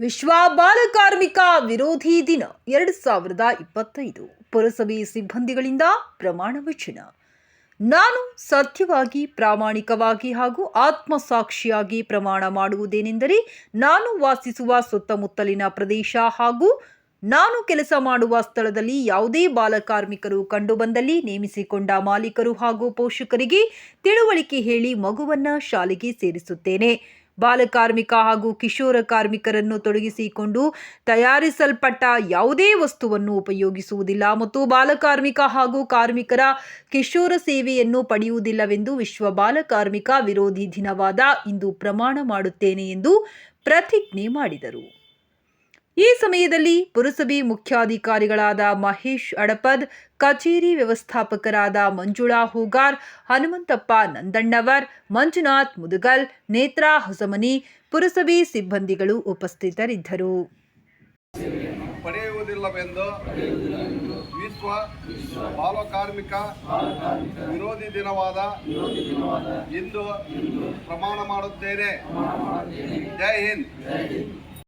ವಿಶ್ವ ಬಾಲಕಾರ್ಮಿಕ ವಿರೋಧಿ ದಿನ ಎರಡು ಸಾವಿರದ ಇಪ್ಪತ್ತೈದು. ಪುರಸಭೆ ಸಿಬ್ಬಂದಿಗಳಿಂದ ಪ್ರಮಾಣ ವಚನ. ನಾನು ಸತ್ಯವಾಗಿ ಪ್ರಾಮಾಣಿಕವಾಗಿ ಹಾಗೂ ಆತ್ಮಸಾಕ್ಷಿಯಾಗಿ ಪ್ರಮಾಣ ಮಾಡುವುದೇನೆಂದರೆ ನಾನು ವಾಸಿಸುವ ಸುತ್ತಮುತ್ತಲಿನ ಪ್ರದೇಶ ಹಾಗೂ ನಾನು ಕೆಲಸ ಮಾಡುವ ಸ್ಥಳದಲ್ಲಿ ಯಾವುದೇ ಬಾಲಕಾರ್ಮಿಕರು ಕಂಡುಬಂದಲ್ಲಿ ನೇಮಿಸಿಕೊಂಡ ಮಾಲೀಕರು ಹಾಗೂ ಪೋಷಕರಿಗೆ ತಿಳುವಳಿಕೆ ಹೇಳಿ ಮಗುವನ್ನ ಶಾಲೆಗೆ ಸೇರಿಸುತ್ತೇನೆ. ಬಾಲಕಾರ್ಮಿಕ ಹಾಗೂ ಕಿಶೋರ ಕಾರ್ಮಿಕರನ್ನು ತೊಡಗಿಸಿಕೊಂಡು ತಯಾರಿಸಲ್ಪಟ್ಟ ಯಾವುದೇ ವಸ್ತುವನ್ನು ಉಪಯೋಗಿಸುವುದಿಲ್ಲ ಮತ್ತು ಬಾಲಕಾರ್ಮಿಕ ಹಾಗೂ ಕಾರ್ಮಿಕರ ಕಿಶೋರ ಸೇವೆಯನ್ನು ಪಡೆಯುವುದಿಲ್ಲವೆಂದು ವಿಶ್ವ ಬಾಲಕಾರ್ಮಿಕ ವಿರೋಧಿ ದಿನವಾದ ಇಂದು ಪ್ರಮಾಣ ಮಾಡುತ್ತೇನೆ ಎಂದು ಪ್ರತಿಜ್ಞೆ ಮಾಡಿದರು. ಈ ಸಮಯದಲ್ಲಿ ಪುರಸಭೆ ಮುಖ್ಯಾಧಿಕಾರಿಗಳಾದ ಮಹೇಶ್ ಅಡಪದ್, ಕಚೇರಿ ವ್ಯವಸ್ಥಾಪಕರಾದ ಮಂಜುಳಾ ಹೂಗಾರ್, ಹನುಮಂತಪ್ಪ ನಂದಣ್ಣವರ್, ಮಂಜುನಾಥ್ ಮುದುಗಲ್, ನೇತ್ರಾ ಹೊಸಮನಿ, ಪುರಸಭೆ ಸಿಬ್ಬಂದಿಗಳು ಉಪಸ್ಥಿತರಿದ್ದರು. ಪಡೆಯುವುದಿಲ್ಲವೆಂದು ವಿಶ್ವ ಬಾಲಕಾರ್ಮಿಕ ವಿರೋಧಿ ದಿನವಾದ ಇಂದು ಪ್ರಮಾಣ ಮಾಡುತ್ತೇನೆ. ಜೈ ಹಿಂದ್.